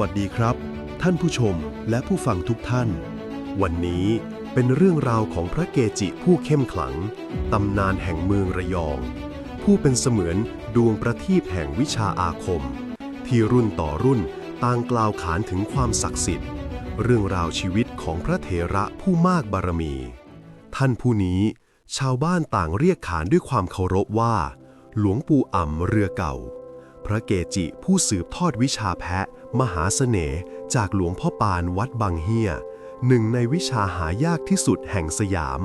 วัสดีครับ ท่านผู้ชมและผู้ฟังทุกท่าน วันนี้เป็นเรื่องราวของพระเกจิผู้เข้มขลัง ตำนานแห่งเมืองระยอง ผู้เป็นเสมือนดวงประทีปแห่งวิชาอาคม ที่รุ่นต่อรุ่นต่างกล่าวขานถึงความศักดิ์สิทธิ์ เรื่องราวชีวิตของพระเถระผู้มากบารมี ท่านผู้นี้ชาวบ้านต่างเรียกขานด้วยความเคารพว่า หลวงปู่อ่ำเรือเก่า พระเกจิผู้สืบทอดวิชาแพะ มหาเสน่ห์จากหลวงพ่อปานวัดบางเฮียหนึ่งในวิชาหายากที่สุดแห่งสยาม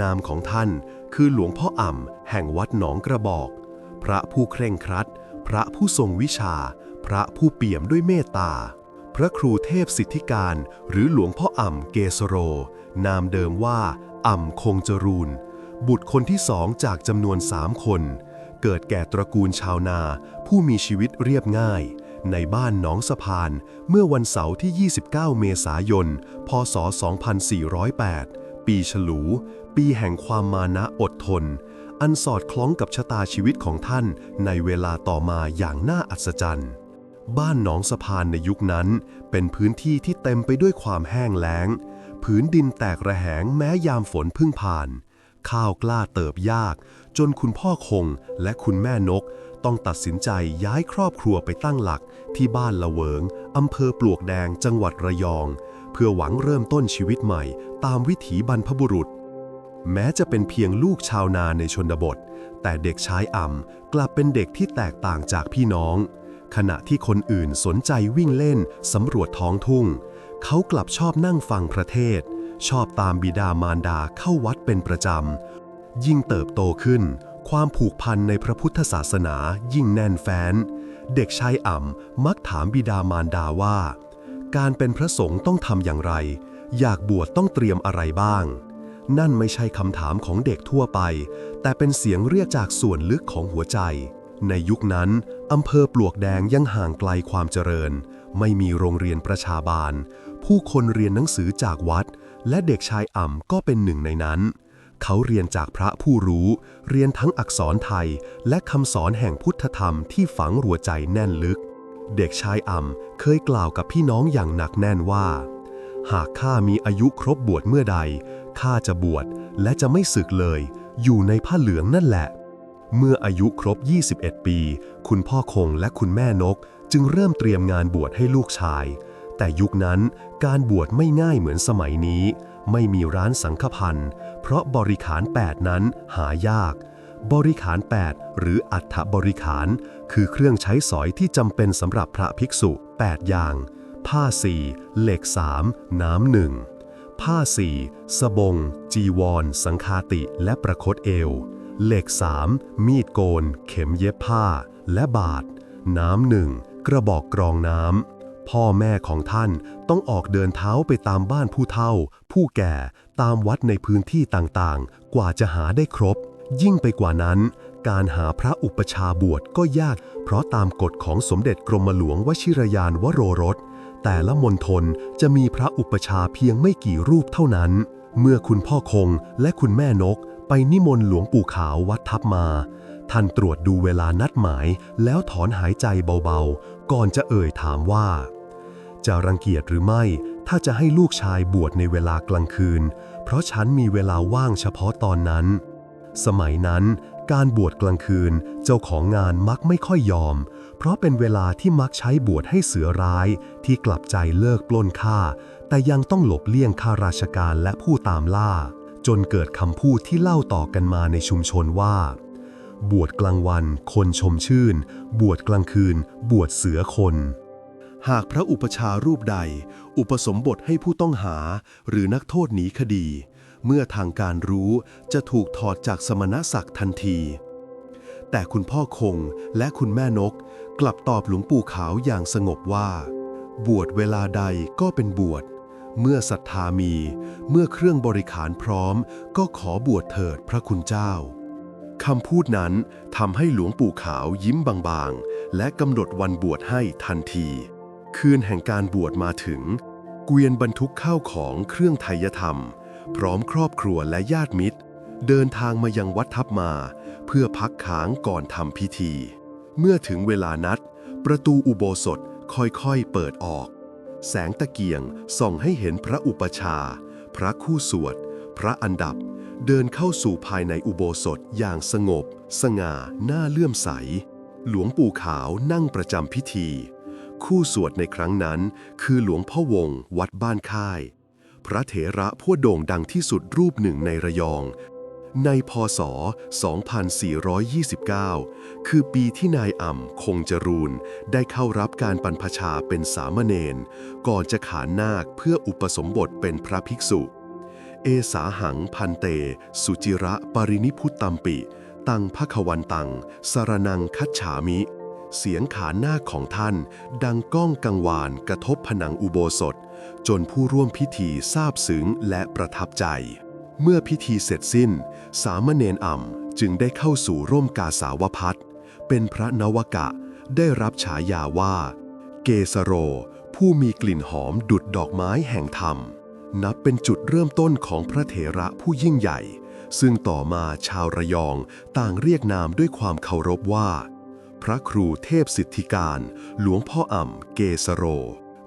นามของท่านคือหลวงพ่ออ่ำแห่งวัดหนองกระบอก พระผู้เคร่งครัด พระผู้ทรงวิชา พระผู้เปี่ยมด้วยเมตตา พระครูเทพสิทธิการ หรือหลวงพ่ออ่ำเกสโร นามเดิมว่าอ่ำคงจรูน บุตรคนที่สองจากจำนวนสามคน เกิดแก่ตระกูลชาวนา ผู้มีชีวิตเรียบง่าย ในบ้านหนองสะพาน เมื่อวันเสาร์ที่ 29 เมษายน พศ 2408 ปีฉลู ปีแห่งความมานะอดทน อันสอดคล้องกับชะตาชีวิตของท่านในเวลาต่อมาอย่างน่าอัศจรรย์ บ้านหนองสะพานในยุคนั้น เป็นพื้นที่ที่เต็มไปด้วยความแห้งแล้ง ผืนดินแตกระแหงแม้ยามฝนพึ่งผ่าน ข้าวกล้าเติบยาก จนคุณพ่อคงและคุณแม่นก ต้องตัดสินใจย้ายครอบครัวไปตั้งหลักที่บ้านละเวิงอำเภอปลวกแดงจังหวัดระยอง เพื่อหวังเริ่มต้นชีวิตใหม่ ตามวิถีบรรพบุรุษ แม้จะเป็นเพียงลูกชาวนาในชนบท แต่เด็กชายอ่ำกลับเป็นเด็กที่แตกต่างจากพี่น้อง ขณะที่คนอื่นสนใจวิ่งเล่นสำรวจท้องทุ่ง เขากลับชอบนั่งฟังพระเทศ ชอบตามบิดามารดาเข้าวัดเป็นประจำยิ่งเติบโตขึ้น ความผูกพันในพระพุทธศาสนายิ่งแน่นแฟ้น เด็กชายอ่ำมักถามบิดามารดาว่า การเป็นพระสงฆ์ต้องทำอย่างไร อยากบวชต้องเตรียมอะไรบ้าง นั่นไม่ใช่คำถามของเด็กทั่วไป แต่เป็นเสียงเรียกจากส่วนลึกของหัวใจ ในยุคนั้นอำเภอปลวกแดงยังห่างไกลความเจริญ ไม่มีโรงเรียนประชาบาล ผู้คนเรียนหนังสือจากวัด และเด็กชายอ่ำก็เป็นหนึ่งในนั้น เขาเรียนจากพระผู้รู้ เรียนทั้งอักษรไทย และคำสอนแห่งพุทธธรรมที่ฝังหัวใจแน่นลึก เด็กชายอ่ำเคยกล่าวกับพี่น้องอย่างหนักแน่นว่า หากข้ามีอายุครบบวชเมื่อใดข้าจะบวชและจะไม่สึกเลย อยู่ในผ้าเหลืองนั่นแหละ เมื่ออายุครบ 21 ปี คุณพ่อคงและคุณแม่นก จึงเริ่มเตรียมงานบวชให้ลูกชาย แต่ยุคนั้นการบวชไม่ง่ายเหมือนสมัยนี้ ไม่มีร้านสังฆพันธ์เพราะบริขาร 8 นั้นหายาก บริขาร 8 หรืออัฐบริขาร คือเครื่องใช้สอยที่จำเป็นสำหรับพระภิกษุ 8 อย่าง ผ้าสี่เหล็กสามน้ำหนึ่งผ้าสี่สบง จีวร สังคาติและประคตเอว เหล็กสามมีดโกน เข็มเย็บผ้า และบาท น้ำหนึ่งกระบอกกรองน้ำ พ่อแม่ของท่านต้องออกเดินเท้าไปตามบ้านผู้เฒ่า ผู้แก่ตามวัดในพื้นที่ต่างๆ กว่าจะหาได้ครบ ยิ่งไปกว่านั้น การหาพระอุปชาบวชก็ยาก เพราะตามกฎของสมเด็จกรมหลวงวชิรยานวโรรส แต่ละมณฑลจะมีพระอุปชาเพียงไม่กี่รูปเท่านั้น เมื่อคุณพ่อคงและคุณแม่นก ไปนิมนต์หลวงปู่ขาววัดทับมาท่านตรวจดูเวลานัดหมายแล้วถอนหายใจเบาๆ ก่อนจะเอ่ยถามว่า จะรังเกียจหรือไม่ ถ้าจะให้ลูกชายบวชในเวลากลางคืน เพราะฉันมีเวลาว่างเฉพาะตอนนั้น สมัยนั้น การบวชกลางคืนเจ้าของงานมักไม่ค่อยยอม เพราะเป็นเวลาที่มักใช้บวชให้เสือร้าย ที่กลับใจเลิกปล้นฆ่า แต่ยังต้องหลบเลี่ยงข้าราชการและผู้ตามล่า จนเกิดคำพูดที่เล่าต่อกันมาในชุมชนว่าบวชกลางวัน คนชมชื่น บวชกลางคืน บวชเสือคน หากพระอุปชารูปใด อุปสมบทให้ผู้ต้องหา หรือนักโทษหนีคดี เมื่อทางการรู้จะถูกถอดจากสมณศักดิ์ทันที แต่คุณพ่อคงและคุณแม่นก กลับตอบหลวงปู่ขาวอย่างสงบว่า บวชเวลาใดก็เป็นบวช เมื่อศรัทธามี เมื่อเครื่องบริขารพร้อม ก็ขอบวชเถิดพระคุณเจ้าคำพูดนั้นทำให้หลวงปู่ขาวยิ้มบางๆ และกำหนดวันบวชให้ทันที คืนแห่งการบวชมาถึง เกวียนบรรทุกข้าวของเครื่องไทยธรรม พร้อมครอบครัวและญาติมิตร เดินทางมายังวัดทับมา เพื่อพักค้างก่อนทำพิธี เมื่อถึงเวลานัด ประตูอุโบสถค่อยๆเปิดออก แสงตะเกียงส่องให้เห็นพระอุปชา พระคู่สวด พระอันดับ เดินเข้าสู่ภายในอุโบสถอย่างสงบ สง่าน่าเลื่อมใส หลวงปู่ขาวนั่งประจำพิธี คู่สวดในครั้งนั้น คือหลวงพ่อวง วัดบ้านค่าย พระเถระผู้โด่งดังที่สุดรูปหนึ่งในระยอง ในพศ 2429 คือปีที่นายอ่ำคงจรูนได้เข้ารับการบรรพชาเป็นสามเณรก่อนจะขานนาคเพื่ออุปสมบทเป็นพระภิกษุ เอสาหังพันเต สุจิระปรินิพุตตัมปิ ตังพะควันตังสารนังคัจฉามิ เสียงขานนาของท่าน ดังก้องกังวานกระทบผนังอุโบสถ จนผู้ร่วมพิธีซาบซึ้งและประทับใจ เมื่อพิธีเสร็จสิ้น สามเณรอ่ำจึงได้เข้าสู่ร่มกาสาวพัฒเป็นพระนวกะได้รับฉายาว่า เกสโร ผู้มีกลิ่นหอมดุดดอกไม้แห่งธรรม นับเป็นจุดเริ่มต้นของพระเถระผู้ยิ่งใหญ่ ซึ่งต่อมาชาวระยองต่างเรียกนามด้วยความเคารพว่า พระครูเทพสิทธิการ หลวงพ่ออ่ำเกสโร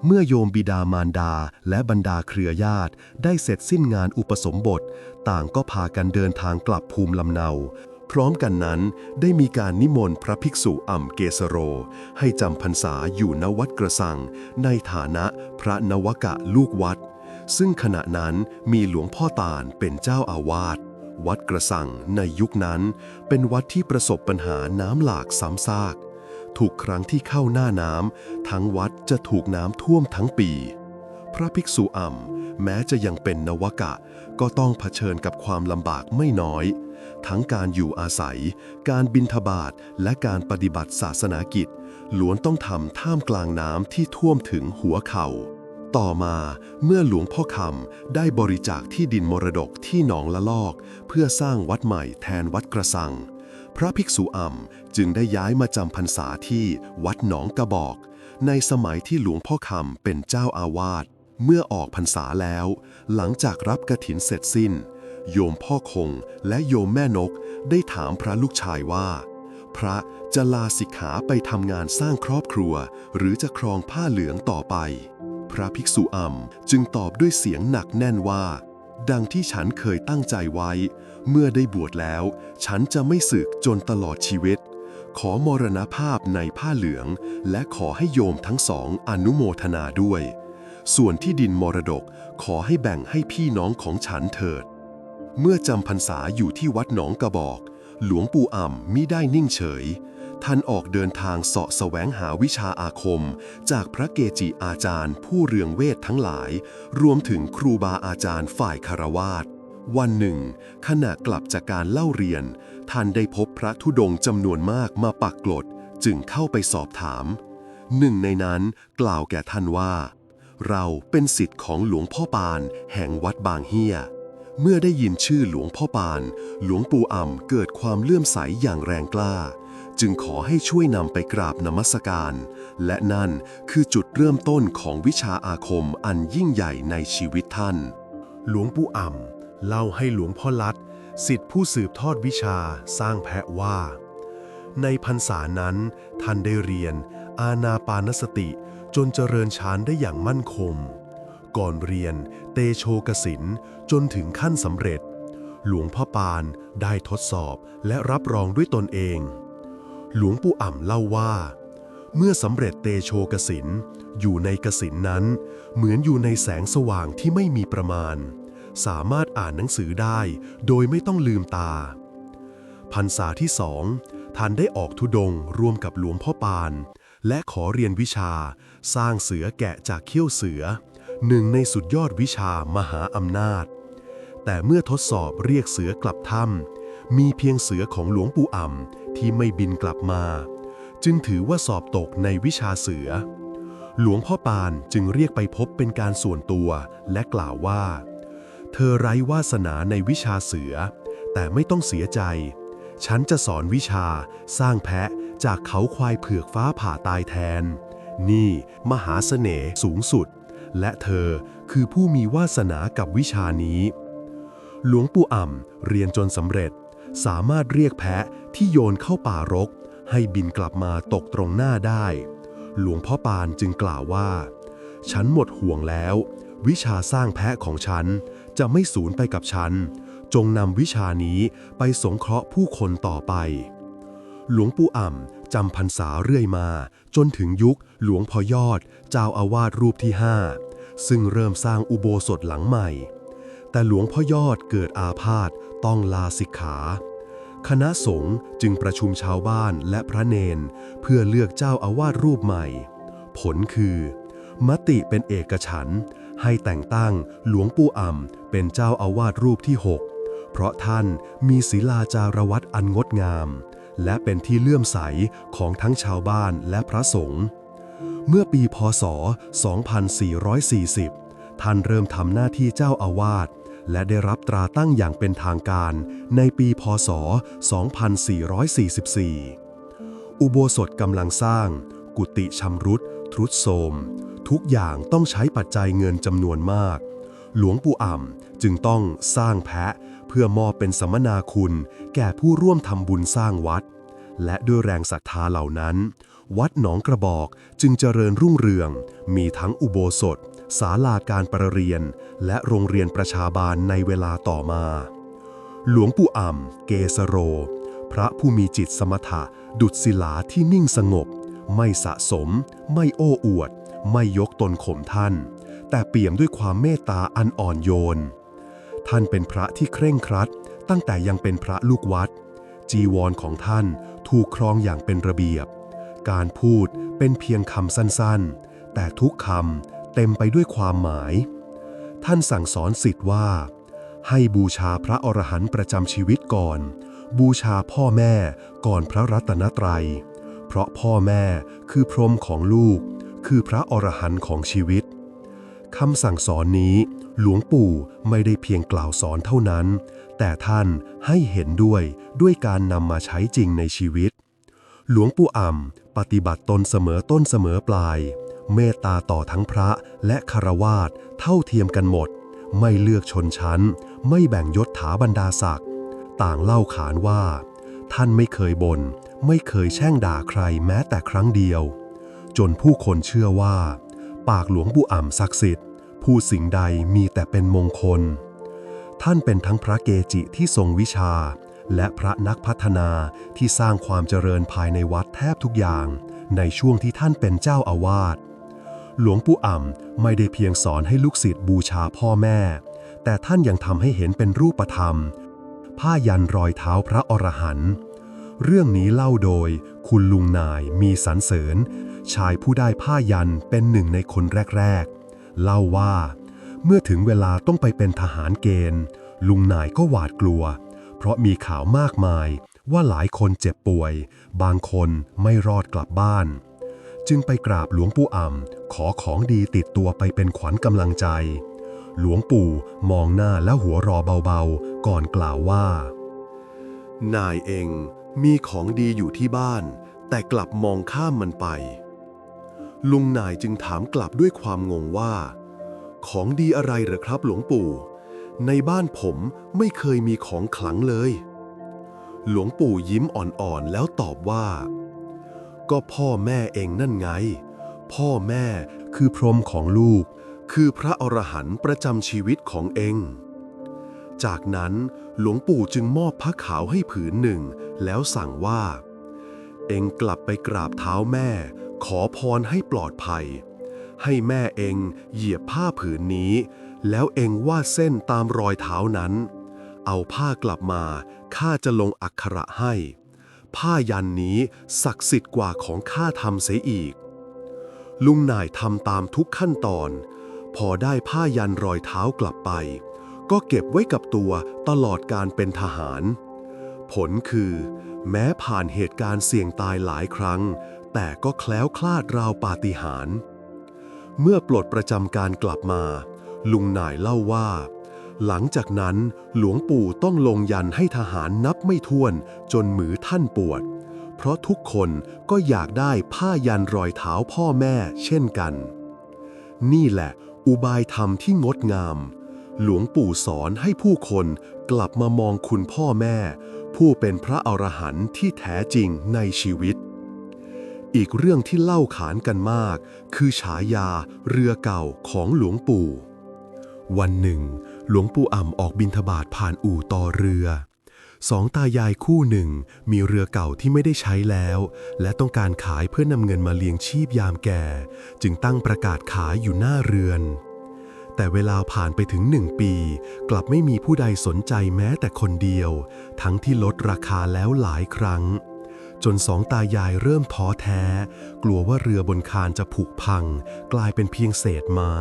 เมื่อโยมบิดามารดาและบรรดาเครือญาติ ได้เสร็จสิ้นงานอุปสมบท ต่างก็พากันเดินทางกลับภูมิลำเนา พร้อมกันนั้นได้มีการนิมนต์พระภิกษุอ่ำเกสโร ให้จำพรรษาอยู่ณวัดกระสัง ในฐานะพระนวกะลูกวัด ซึ่งขณะนั้นมีหลวงพ่อตาลเป็นเจ้าอาวาส วัดกระสังในยุคนั้น เป็นวัดที่ประสบปัญหาน้ำหลากซ้ำซาก ทุกครั้งที่เข้าหน้าน้ำทั้งวัดจะถูกน้ำท่วมทั้งปี พระภิกษุอ่ำแม้จะยังเป็นนวกะ ก็ต้องเผชิญกับความลำบากไม่น้อย ทั้งการอยู่อาศัย การบินทบาทและการปฏิบัติศาสนากิจล้วนต้องทำท่ามกลางน้ำที่ท่วมถึงหัวเข่า ต่อมาเมื่อหลวงพ่อคำได้บริจาคที่ดินมรดกที่หนองละลอก เพื่อสร้างวัดใหม่แทนวัดกระสัง พระภิกษุอ่ำจึงได้ย้ายมาจำพรรษาที่วัดหนองกระบอก ในสมัยที่หลวงพ่อคำเป็นเจ้าอาวาสเมื่อออกพรรษาแล้ว หลังจากรับกระถินเสร็จสิ้น โยมพ่อคงและโยมแม่นกได้ถามพระลูกชายว่า พระจะลาสิกขาไปทำงานสร้างครอบครัว หรือจะครองผ้าเหลืองต่อไป พระภิกษุอ่ำจึงตอบด้วยเสียงหนักแน่นว่า ดังที่ฉันเคยตั้งใจไว้ เมื่อได้บวชแล้ว ฉันจะไม่สึกจนตลอดชีวิต ขอมรณภาพในผ้าเหลือง และขอให้โยมทั้งสองอนุโมทนาด้วย ส่วนที่ดินมรดกขอให้แบ่งให้พี่น้องของฉันเถิด เมื่อจำพรรษาอยู่ที่วัดหนองกระบอก หลวงปู่อ่ำมิได้นิ่งเฉย ท่านออกเดินทางเสาะแสวงหาวิชาอาคม จากพระเกจิอาจารย์ ผู้เรืองเวททั้งหลาย รวมถึงครูบาอาจารย์ฝ่ายคารวาสวันหนึ่ง ขณะกลับจากการเล่าเรียน ท่านได้พบพระธุดงค์จำนวนมากมาปักกลด จึงเข้าไปสอบถาม หนึ่งในนั้นกล่าวแก่ท่านว่า เราเป็นสิทธิ์ของหลวงพ่อปาน แห่งวัดบางเฮียเมื่อได้ยินชื่อหลวงพ่อปาน หลวงปู่อ่ำเกิดความเลื่อมใสอย่างแรงกล้า จึงขอให้ช่วยนำไปกราบนมัสการ และนั่นคือจุดเริ่มต้นของวิชาอาคมอันยิ่งใหญ่ในชีวิตท่าน หลวงปู่อ่ำเล่าให้หลวงพ่อลัดสิทธิผู้สืบทอดวิชาสร้างแพะว่า ในพรรษานั้น ท่านได้เรียน อาณาปานสติจนเจริญฌานได้อย่างมั่นคง ก่อนเรียนเตโชกสินจนถึงขั้นสำเร็จ หลวงพ่อปานได้ทดสอบและรับรองด้วยตนเอง หลวงปู่อ่ำเล่าว่า เมื่อสำเร็จเตโชกสินอยู่ในกสินนั้น เหมือนอยู่ในแสงสว่างที่ไม่มีประมาณ สามารถอ่านหนังสือได้ โดยไม่ต้องลืมตา พรรษาที่สองท่านได้ออกธุดงร่วมกับหลวงพ่อปาน และขอเรียนวิชาสร้างเสือแกะจากเขี้ยวเสือ หนึ่งในสุดยอดวิชามหาอำนาจ แต่เมื่อทดสอบเรียกเสือกลับถ้ำมีเพียงเสือของหลวงปู่อ่ำที่ไม่บินกลับมา จึงถือว่าสอบตกในวิชาเสือ หลวงพ่อปานจึงเรียกไปพบเป็นการส่วนตัวและกล่าวว่า เธอไร้วาสนาในวิชาเสือ แต่ไม่ต้องเสียใจ ฉันจะสอนวิชาสร้างแพะจากเขาควายเผือกฟ้าผ่าตายแทน นี่มหาเสน่ห์สูงสุด และเธอคือผู้มีวาสนากับวิชานี้ หลวงปู่อ่ำเรียนจนสำเร็จสามารถเรียกแพะ ที่โยนเข้าป่ารก ให้บินกลับมาตกตรงหน้าได้ หลวงพ่อปานจึงกล่าวว่า ฉันหมดห่วงแล้ว วิชาสร้างแพะของฉันจะไม่สูญไปกับฉัน จงนำวิชานี้ไปสงเคราะห์ผู้คนต่อไป หลวงปู่อ่ำจำพรรษาเรื่อยมา จนถึงยุคหลวงพ่อยอด เจ้าอาวาสรูปที่5ซึ่งเริ่มสร้างอุโบสถหลังใหม่ แต่หลวงพ่อยอดเกิดอาพาธต้องลาสิกขา คณะสงฆ์จึงประชุมชาวบ้านและพระเนน เพื่อเลือกเจ้าอาวาสรูปใหม่ ผลคือ มติเป็นเอกฉันท์ให้แต่งตั้งหลวงปู่อ่ำเป็นเจ้าอาวาสรูปที่ 6 เพราะท่านมีศีลาจารวัตอันงดงาม และเป็นที่เลื่อมใสของทั้งชาวบ้านและพระสงฆ์เมื่อปีพศ 2440 ท่านเริ่มทำหน้าที่เจ้าอาวาส และได้รับตราตั้งอย่างเป็นทางการในปีพศ 2444 อุโบสถกำลังสร้าง กุฏิชำรุดทรุดโทรมทุกอย่างต้องใช้ปัจจัยเงินจำนวนมาก หลวงปู่อ่ำจึงต้องสร้างแพะเพื่อมอบเป็นสมนาคุณ แก่ผู้ร่วมทำบุญสร้างวัด และด้วยแรงศรัทธาเหล่านั้น วัดหนองกระบอกจึงเจริญรุ่งเรือง มีทั้งอุโบสถ ศาลาการประเรียน และโรงเรียนประชาบาลในเวลาต่อมา หลวงปู่อ่ำเกสโร พระผู้มีจิตสมถะ ดุจศิลาที่นิ่งสงบ ไม่สะสม ไม่โอ้อวด ไม่ยกตนข่มท่าน แต่เปี่ยมด้วยความเมตตาอันอ่อนโยน ท่านเป็นพระที่เคร่งครัด ตั้งแต่ยังเป็นพระลูกวัด จีวรของท่านถูกครองอย่างเป็นระเบียบ การพูดเป็นเพียงคำสั้นๆ แต่ทุกคำ เต็มไปด้วยความหมาย ท่านสั่งสอนสิทธิ์ว่า ให้บูชาพระอรหันต์ประจำชีวิตก่อน บูชาพ่อแม่ก่อนพระรัตนตรัย เพราะพ่อแม่คือพรหมของลูก คือพระอรหันต์ของชีวิตคำสั่งสอนนี้หลวงปู่ไม่ได้เพียงกล่าวสอนเท่านั้น แต่ท่านให้เห็นด้วยด้วยการนำมาใช้จริงในชีวิต หลวงปู่อ่ำปฏิบัติตนเสมอต้นเสมอปลาย เมตตาต่อทั้งพระและคารวาสเท่าเทียมกันหมด ไม่เลือกชนชั้น ไม่แบ่งยศถาบรรดาศักดิ์ต่างเล่าขานว่า ท่านไม่เคยบน่นไม่เคยแช่งด่าใครแม้แต่ครั้งเดียว จนผู้คนเชื่อว่า ปากหลวงปู่อ่ำศักดิ์สิทธิ์พูดสิ่งใดมีแต่เป็นมงคล ท่านเป็นทั้งพระเกจิที่ทรงวิชา และพระนักพัฒนาที่สร้างความเจริญภายในวัดแทบทุกอย่าง ในช่วงที่ท่านเป็นเจ้าอาวาส หลวงปู่อ่ำไม่ได้เพียงสอนให้ลูกศิษย์บูชาพ่อแม่ แต่ท่านยังทำให้เห็นเป็นรูปธรรม ผ้ายันรอยเท้าพระอรหันต์เรื่องนี้เล่าโดยคุณลุงนายมีสรรเสริญ ชายผู้ได้ผ้ายันเป็นหนึ่งในคนแรกๆ เล่าว่า เมื่อถึงเวลาต้องไปเป็นทหารเกณฑ์ ลุงนายก็หวาดกลัว เพราะมีข่าวมากมายว่าหลายคนเจ็บป่วย บางคนไม่รอดกลับบ้าน จึงไปกราบหลวงปู่อ่ำ ขอของดีติดตัวไปเป็นขวัญกำลังใจ หลวงปู่มองหน้าแล้วหัวรอเบาๆ ก่อนกล่าวว่า นายเองมีของดีอยู่ที่บ้าน แต่กลับมองข้ามมันไป ลุงนายจึงถามกลับด้วยความงงว่า ของดีอะไรหรอครับหลวงปู่ ในบ้านผมไม่เคยมีของขลังเลย หลวงปู่ยิ้มอ่อนๆแล้วตอบว่า ก็พ่อแม่เองนั่นไง พ่อแม่คือพรหมของลูก คือพระอรหันต์ประจำชีวิตของเอง จากนั้นหลวงปู่จึงมอบผ้าขาวให้ผืนหนึ่ง แล้วสั่งว่า เองกลับไปกราบเท้าแม่ ขอพรให้ปลอดภัย ให้แม่เองเหยียบผ้าผืนนี้ แล้วเองวาดเส้นตามรอยเท้านั้น เอาผ้ากลับมาข้าจะลงอักขระให้ ผ้ายันนี้ศักดิ์สิทธิ์กว่าของข้าทำเสียอีก ลุงนายทำตามทุกขั้นตอน พอได้ผ้ายันรอยเท้ากลับไป ก็เก็บไว้กับตัวตลอดการเป็นทหาร ผลคือ แม้ผ่านเหตุการณ์เสี่ยงตายหลายครั้ง แต่ก็แคล้วคลาดราวปาฏิหาริย์เมื่อปลดประจำการกลับมา ลุงนายเล่าว่า หลังจากนั้นหลวงปู่ต้องลงยันให้ทหารนับไม่ถ้วนจนมือท่านปวด เพราะทุกคนก็อยากได้ผ้ายันรอยเท้าพ่อแม่เช่นกัน นี่แหละ อุบายธรรมที่งดงาม หลวงปู่สอนให้ผู้คนกลับมามองคุณพ่อแม่ ผู้เป็นพระอรหันต์ที่แท้จริงในชีวิต อีกเรื่องที่เล่าขานกันมาก คือฉายาเรือเก่าของหลวงปู่ วันหนึ่ง หลวงปู่อ่ำออกบินทบาทผ่านอู่ต่อเรือ สองตายายคู่หนึ่ง มีเรือเก่าที่ไม่ได้ใช้แล้ว และต้องการขายเพื่อนำเงินมาเลี้ยงชีพยามแก่ จึงตั้งประกาศขายอยู่หน้าเรือน แต่เวลาผ่านไปถึงหนึ่งปี กลับไม่มีผู้ใดสนใจแม้แต่คนเดียว ทั้งที่ลดราคาแล้วหลายครั้ง จนสองตายายเริ่มท้อแท้ กลัวว่าเรือบนคานจะผุพัง กลายเป็นเพียงเศษไม้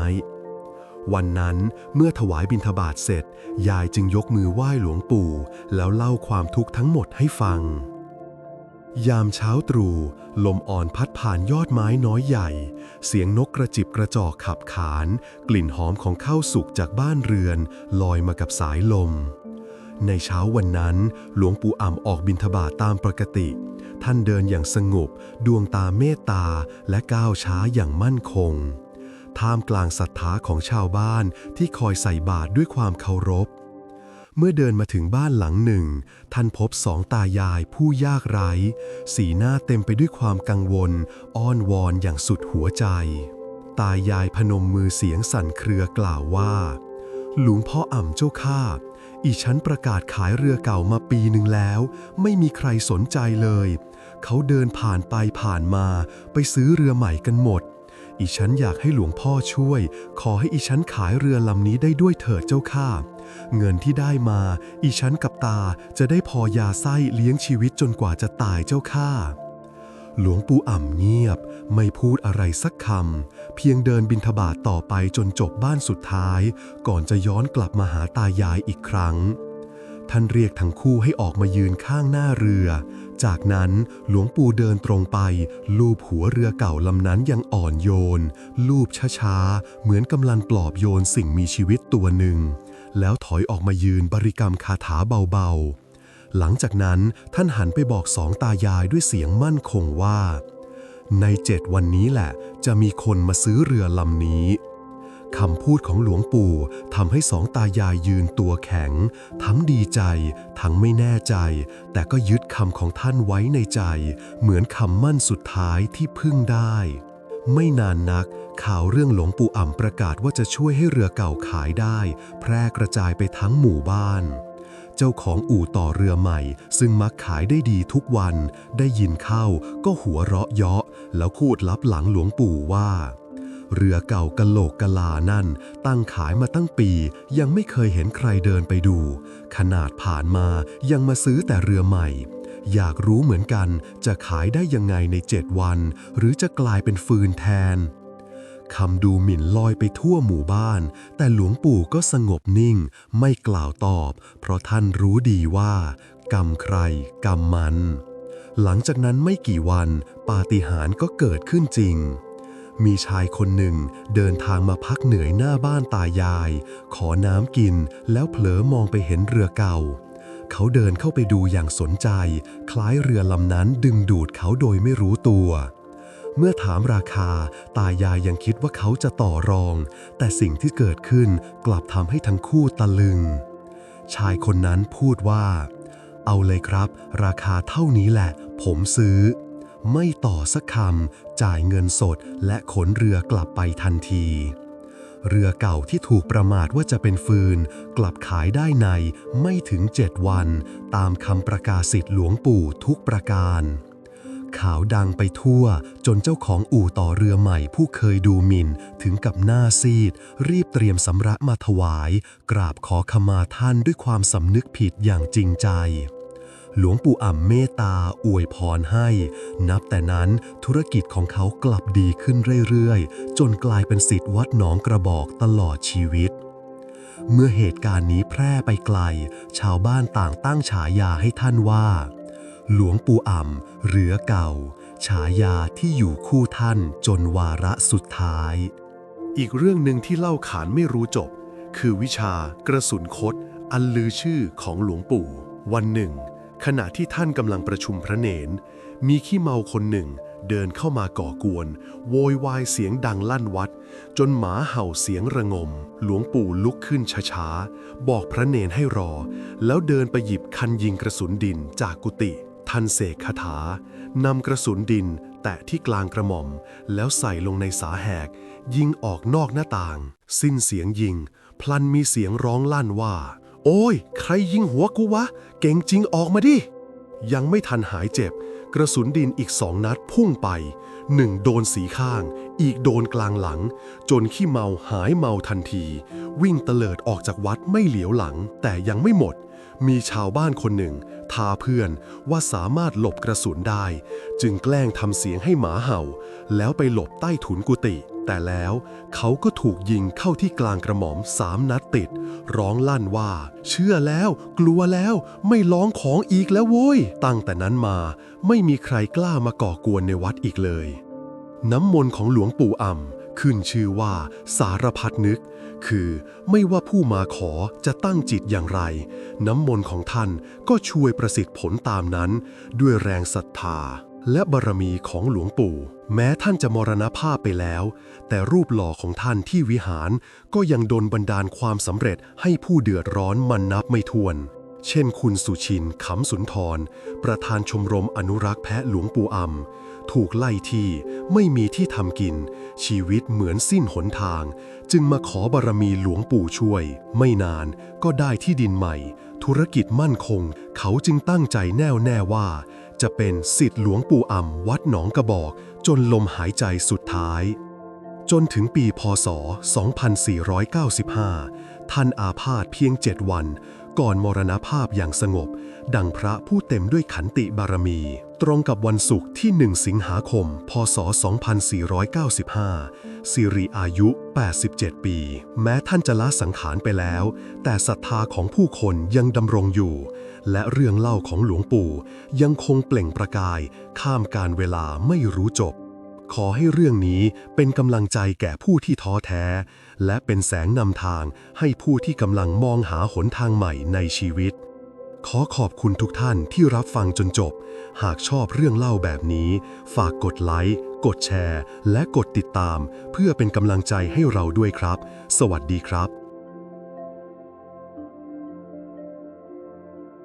วันนั้นเมื่อถวายบิณฑบาตเสร็จ ยายจึงยกมือไหว้หลวงปู่ แล้วเล่าความทุกข์ทั้งหมดให้ฟัง ยามเช้าตรู่ลมอ่อนพัดผ่านยอดไม้น้อยใหญ่ เสียงนกกระจิบกระจอกขับขาน กลิ่นหอมของข้าวสุกจากบ้านเรือน ลอยมากับสายลม ในเช้าวันนั้น หลวงปู่อ่ำออกบิณฑบาตตามปกติ ท่านเดินอย่างสงบ ดวงตาเมตตาและก้าวช้าอย่างมั่นคง ท่ามกลางศรัทธาของชาวบ้านที่คอยใส่บาตรด้วยความเคารพ เมื่อเดินมาถึงบ้านหลังหนึ่ง ท่านพบสองตายายผู้ยากไร้ สีหน้าเต็มไปด้วยความกังวล อ้อนวอนอย่างสุดหัวใจ ตายายพนมมือเสียงสั่นเครือกล่าวว่า หลวงพ่ออ่ำเจ้าข้าอีฉันประกาศขายเรือเก่ามาปีหนึ่งแล้ว ไม่มีใครสนใจเลย เขาเดินผ่านไปผ่านมา ไปซื้อเรือใหม่กันหมด อีฉันอยากให้หลวงพ่อช่วย ขอให้อีฉันขายเรือลำนี้ได้ด้วยเถิดเจ้าข้าเงินที่ได้มา อีฉันกับตาจะได้พอยาไส้เลี้ยงชีวิตจนกว่าจะตายเจ้าข้าหลวงปู่อ่ำเงียบ ไม่พูดอะไรสักคำ เพียงเดินบินทบาทต่อไปจนจบบ้านสุดท้าย ก่อนจะย้อนกลับมาหาตายายอีกครั้ง ท่านเรียกทั้งคู่ให้ออกมายืนข้างหน้าเรือ จากนั้นหลวงปู่เดินตรงไป ลูบหัวเรือเก่าลำนั้นยังอ่อนโยน ลูบช้าๆ เหมือนกำลังปลอบโยนสิ่งมีชีวิตตัวหนึ่ง แล้วถอยออกมายืนบริกรรมคาถาเบาๆ หลังจากนั้นท่านหันไปบอกสองตายายด้วยเสียงมั่นคงว่า ในเจ็ดวันนี้แหละ จะมีคนมาซื้อเรือลำนี้ คำพูดของหลวงปู่ทำให้สองตายายยืนตัวแข็ง ทั้งดีใจ ทั้งไม่แน่ใจ แต่ก็ยึดคำของท่านไว้ในใจ เหมือนคำมั่นสุดท้ายที่พึ่งได้ ไม่นานนัก ข่าวเรื่องหลวงปู่อ่ำประกาศว่าจะช่วยให้เรือเก่าขายได้ แพร่กระจายไปทั้งหมู่บ้านเจ้าของอู่ต่อเรือใหม่ ซึ่งมักขายได้ดีทุกวัน ได้ยินเข้าก็หัวเราะเยาะ แล้วพูดลับหลังหลวงปู่ว่า เรือเก่ากะโหลกกะลานั่น ตั้งขายมาตั้งปี ยังไม่เคยเห็นใครเดินไปดู ขนาดผ่านมายังมาซื้อแต่เรือใหม่ อยากรู้เหมือนกันจะขายได้ยังไงในเจ็ดวัน หรือจะกลายเป็นฟืนแทนคำดูหมิ่นลอยไปทั่วหมู่บ้าน แต่หลวงปู่ก็สงบนิ่ง ไม่กล่าวตอบ เพราะท่านรู้ดีว่า กรรมใคร กรรมมัน หลังจากนั้นไม่กี่วัน ปาฏิหาริย์ก็เกิดขึ้นจริง มีชายคนหนึ่งเดินทางมาพักเหนื่อยหน้าบ้านตายาย ขอน้ำกินแล้วเผลอมองไปเห็นเรือเก่า เขาเดินเข้าไปดูอย่างสนใจ คล้ายเรือลำนั้นดึงดูดเขาโดยไม่รู้ตัว เมื่อถามราคา ตายายยังคิดว่าเขาจะต่อรอง แต่สิ่งที่เกิดขึ้นกลับทำให้ทั้งคู่ตะลึง ชายคนนั้นพูดว่า เอาเลยครับ ราคาเท่านี้แหละ ผมซื้อ ไม่ต่อสักคำจ่ายเงินสดและขนเรือกลับไปทันที เรือเก่าที่ถูกประมาทว่าจะเป็นฟืน กลับขายได้ในไม่ถึงเจ็ดวัน ตามคำประกาศสิทธิ์หลวงปู่ทุกประการข่าวดังไปทั่วจนเจ้าของอู่ต่อเรือใหม่ผู้เคยดูหมิ่นถึงกับหน้าซีด รีบเตรียมสำระมาถวาย กราบขอขมาท่านด้วยความสำนึกผิดอย่างจริงใจ หลวงปู่อ่ำเมตตาอวยพรให้ นับแต่นั้นธุรกิจของเขากลับดีขึ้นเรื่อยๆ จนกลายเป็นสิทธิ์วัดหนองกระบอกตลอดชีวิต เมื่อเหตุการณ์นี้แพร่ไปไกล ชาวบ้านต่างตั้งฉายาให้ท่านว่า หลวงปู่อ่ำเรือเก่า ฉายาที่อยู่คู่ท่านจนวาระสุดท้าย อีกเรื่องหนึ่งที่เล่าขานไม่รู้จบ คือวิชากระสุนคดอันลือชื่อของหลวงปู่ วันหนึ่ง ขณะที่ท่านกำลังประชุมพระเนน มีขี้เมาคนหนึ่ง เดินเข้ามาก่อกวน โวยวายเสียงดังลั่นวัด จนหมาเห่าเสียงระงม หลวงปู่ลุกขึ้นช้าๆ บอกพระเนนให้รอ แล้วเดินไปหยิบคันยิงกระสุนดินจากกุฏิท่านเสกคาถานำกระสุนดิน แตะที่กลางกระหม่อม แล้วใส่ลงในสาแหก ยิงออกนอกหน้าต่าง สิ้นเสียงยิง พลันมีเสียงร้องลั่นว่า โอ้ย ใครยิงหัวกูวะ เก่งจริงออกมาดิ ยังไม่ทันหายเจ็บ กระสุนดินอีกสองนัดพุ่งไป หนึ่งโดนสีข้าง อีกโดนกลางหลัง จนขี้เมาหายเมาทันที วิ่งเตลิดออกจากวัดไม่เหลียวหลัง แต่ยังไม่หมด มีชาวบ้านคนหนึ่ง ทาเพื่อนว่าสามารถหลบกระสุนได้ จึงแกล้งทำเสียงให้หมาเห่า แล้วไปหลบใต้ถุนกุฏิ แต่แล้วเขาก็ถูกยิงเข้าที่กลางกระหม่อมสามนัดติด ร้องลั่นว่า เชื่อแล้ว กลัวแล้ว ไม่ร้องของอีกแล้วโว้ย ตั้งแต่นั้นมาไม่มีใครกล้ามาก่อกวนในวัดอีกเลย น้ำมนต์ของหลวงปู่อ่ำขึ้นชื่อว่าสารพัดนึก คือไม่ว่าผู้มาขอจะตั้งจิตอย่างไร น้ำมนต์ของท่านก็ช่วยประสิทธิ์ผลตามนั้น ด้วยแรงศรัทธาและบารมีของหลวงปู่ แม้ท่านจะมรณภาพไปแล้ว แต่รูปหล่อของท่านที่วิหารก็ยังดลบันดาลความสำเร็จให้ผู้เดือดร้อนมันนับไม่ถ้วน เช่นคุณสุชินขำสุนทร ประธานชมรมอนุรักษ์แพะหลวงปู่อ่ำถูกไล่ที่ไม่มีที่ทำกิน ชีวิตเหมือนสิ้นหนทาง จึงมาขอบารมีหลวงปู่ช่วย ไม่นานก็ได้ที่ดินใหม่ ธุรกิจมั่นคง เขาจึงตั้งใจแน่วแน่ว่า จะเป็นสิทธิหลวงปู่อ่ำวัดหนองกระบอก จนลมหายใจสุดท้าย จนถึงปีพศ 2495 ท่านอาพาธเพียงเจ็ดวัน ก่อนมรณภาพอย่างสงบ ดังพระผู้เต็มด้วยขันติบารมี ตรงกับวันศุกร์ที่ 1 สิงหาคม พศ 2495 สิริอายุ 87 ปี แม้ท่านจะละสังขารไปแล้ว แต่ศรัทธาของผู้คนยังดำรงอยู่ และเรื่องเล่าของหลวงปู่ยังคงเปล่งประกาย ข้ามการเวลาไม่รู้จบ ขอให้เรื่องนี้เป็นกำลังใจแก่ผู้ที่ท้อแท้ และเป็นแสงนำทางให้ผู้ที่กำลังมองหาหนทางใหม่ในชีวิต ขอขอบคุณทุกท่านที่รับฟังจนจบ หากชอบเรื่องเล่าแบบนี้ ฝากกดไลค์ กดแชร์ และกดติดตาม เพื่อเป็นกำลังใจให้เราด้วยครับ สวัสดีครับ